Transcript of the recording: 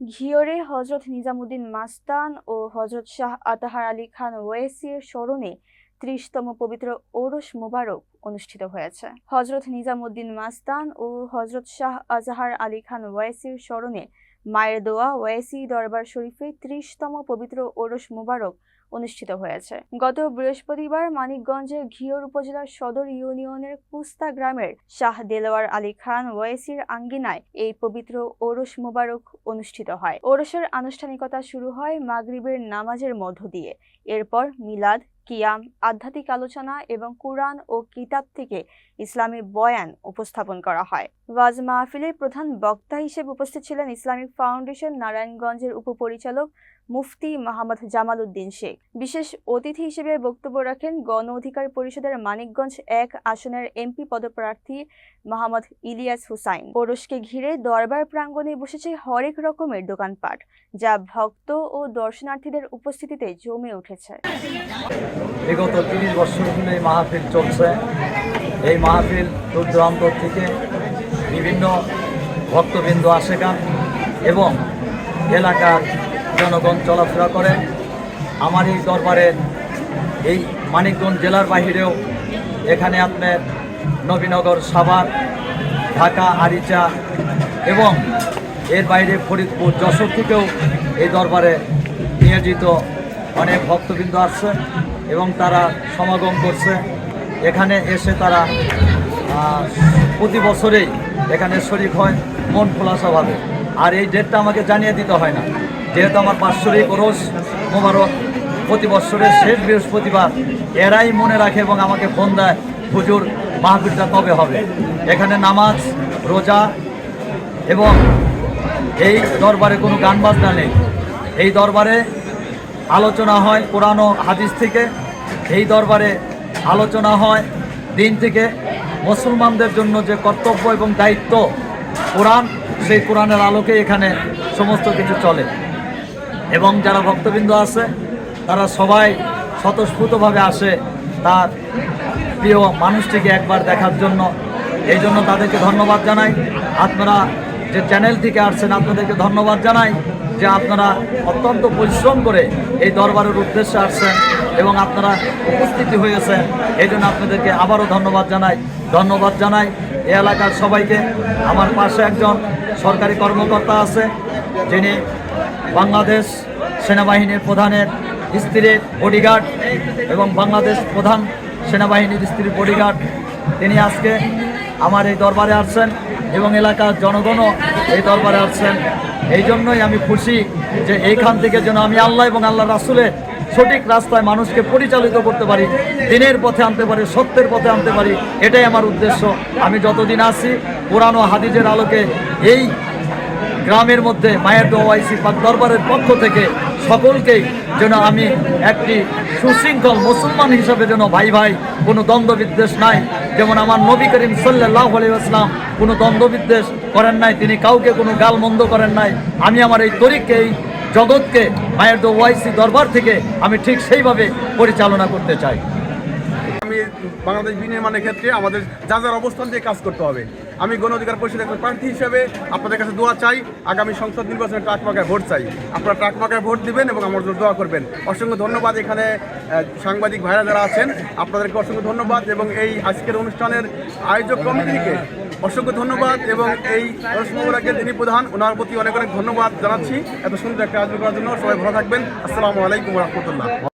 ঘিওরে হজরত নিজামুদ্দিন মাস্তান ও হজরত শাহ আতাহার আলী খান ওয়েসির স্মরণে ত্রিশতম পবিত্র ওরস মুবারক অনুষ্ঠিত হয়েছে। হজরত নিজামুদ্দিন মাস্তান ও হজরত শাহ আজাহার আলী খান ওয়েসির স্মরণে মায়ের দোয়া ওয়েসি দরবার শরীফে ত্রিশতম পবিত্র ওরস মোবারক অনুষ্ঠিত হয়েছে। গত বৃহস্পতিবার মানিকগঞ্জের ঘিওর উপজেলার সদর ইউনিয়নের কুস্তা গ্রামের শাহ দেলোয়ার আলী খান ওয়েসির আঙ্গিনায় এই পবিত্র ওরস মোবারক অনুষ্ঠিত হয়। ওরসের আনুষ্ঠানিকতা শুরু হয় মাগরিবের নামাজের মধ্য দিয়ে। এরপর মিলাদ, কিয়াম, আধ্যাত্মিক আলোচনা এবং কুরআন ও কিতাব থেকে ইসলামী বয়ান উপস্থাপন করা হয়। ওয়াজ মাহফিলে প্রধান বক্তা হিসেবে উপস্থিত ছিলেন ইসলামিক ফাউন্ডেশন নারায়ণগঞ্জের উপপরিচালক মুফতি মোহাম্মদ জামাল উদ্দিন শেখ। বিশেষ অতিথি হিসেবে বক্তব্য রাখেন গণ অধিকার পরিষদের মানিকগঞ্জ এক আসনের এমপি পদপ্রার্থী মোহাম্মদ ইলিয়াস হুসাইন। পৌরসকে ঘিরে দরবার প্রাঙ্গণে বসেছে হরেক রকমের দোকানপাট, যা ভক্ত ও দর্শনার্থীদের উপস্থিতিতে জমে উঠেছে। বিগত তিরিশ বছর ধরে এই মাহফিল চলছে। এই মাহফিল দূর দূরান্ত থেকে বিভিন্ন ভক্তবৃন্দ আসে গান এবং এলাকার জনগণ চলাফেরা করে। আমার এই দরবারে এই মানিকগঞ্জ জেলার বাহিরেও এখানে আপনার নবীনগর, সাভার, ঢাকা, আরিচা এবং এর বাইরে ফরিদপুর, যশোর থেকেও এই দরবারে নিয়োজিত অনেক ভক্তবৃন্দ আসছে এবং তারা সমাগম করছে। এখানে এসে তারা প্রতি বছরেই এখানে শরিক হয় মন খোলাসাভাবে আর এই ডেটটা আমাকে জানিয়ে দিতে হয় না। যেহেতু আমার বাৎসরিক ওরস মোবারক প্রতি বছরের শেষ বৃহস্পতিবার, এরাই মনে রাখে এবং আমাকে ফোন দেয়, হুজুর, মাহফিলটা কবে হবে? এখানে নামাজ, রোজা এবং এই দরবারে কোনো গান বাজনা নেই। এই দরবারে আলোচনা হয় ও হাদিস থেকে। এই দরবারে আলোচনা হয় দিন থেকে। মুসলমানদের জন্য যে কর্তব্য এবং দায়িত্ব কোরআন, সেই কোরআনের আলোকে এখানে সমস্ত কিছু চলে। এবং যারা ভক্তবৃন্দ আছে, তারা সবাই স্বতঃস্ফূর্তভাবে আসে তার প্রিয় মানুষটিকে একবার দেখার জন্য। এই জন্য তাদেরকে ধন্যবাদ জানাই। আপনারা যে চ্যানেল থেকে আসছেন, আপনাদেরকে ধন্যবাদ জানাই যে আপনারা অত্যন্ত পরিশ্রম করে এই দরবারের উদ্দেশ্যে আসছেন এবং আপনারা উপস্থিতি হয়েছেন। এই জন্য আপনাদেরকে আবারও ধন্যবাদ জানাই। ধন্যবাদ জানাই এ এলাকার সবাইকে। আমার পাশে একজন সরকারি কর্মকর্তা আছে, যিনি বাংলাদেশ সেনাবাহিনীর প্রধানের স্ত্রীর বডিগার্ড এবং বাংলাদেশ প্রধান সেনাবাহিনীর স্ত্রীর বডিগার্ড তিনি আজকে আমার এই দরবারে আসছেন এবং এলাকার জনগণও এই দরবারে আসছেন। এই জন্যই আমি খুশি যে এইখান থেকে যেন আমি আল্লাহ এবং আল্লাহ রাসুলের সঠিক রাস্তায় মানুষকে পরিচালিত করতে পারি, দিনের পথে আনতে পারি, সত্যের পথে আনতে পারি, এটাই আমার উদ্দেশ্য। আমি যতদিন আসি পুরানো হাদিজের আলোকে এই গ্রামের মধ্যে মায়ের দোয়াইসি পাক দরবারের পক্ষ থেকে সকলকেই যেন আমি একটি সুশৃঙ্খল মুসলমান হিসাবে যেন ভাই ভাই, কোনো দ্বন্দ্ববিদ্বেষ নাই। যেমন আমার নবী করিম সাল্লাহ আলাইসলাম কোনো দ্বন্দ্ববিদ্বেষ করেন নাই, তিনি কাউকে কোনো গাল মন্দ করেন নাই। আমি আমার এই তরিককে, এই জগৎকে, মায়ের দো ওয়াইসি দরবার থেকে আমি ঠিক সেইভাবে পরিচালনা করতে চাই। আমি বাংলাদেশ বিনির্মাণের ক্ষেত্রে আমাদের যা যার অবস্থান দিয়ে কাজ করতে হবে। আমি গণ অধিকার পরিষদের একজন প্রার্থী হিসেবে আপনাদের কাছে দোয়া চাই। আগামী সংসদ নির্বাচনে ট্রাক মার্কায় ভোট চাই। আপনারা ট্রাক মার্কায় ভোট দিবেন এবং আমার জন্য দোয়া করবেন। অসংখ্য ধন্যবাদ এখানে সাংবাদিক ভাইরা যারা আছেন। আপনাদেরকে অসংখ্য ধন্যবাদ এবং এই আজকের অনুষ্ঠানের আয়োজক কমিটিকে অসংখ্য ধন্যবাদ এবং এই রসমুরাকের যিনি প্রধান, ওনার প্রতি অনেক অনেক ধন্যবাদ জানাচ্ছি। এত সুন্দর একটা আয়োজন করার জন্য সবাই ভালো থাকবেন। আসসালামু আলাইকুম রহমতুল্লাহ।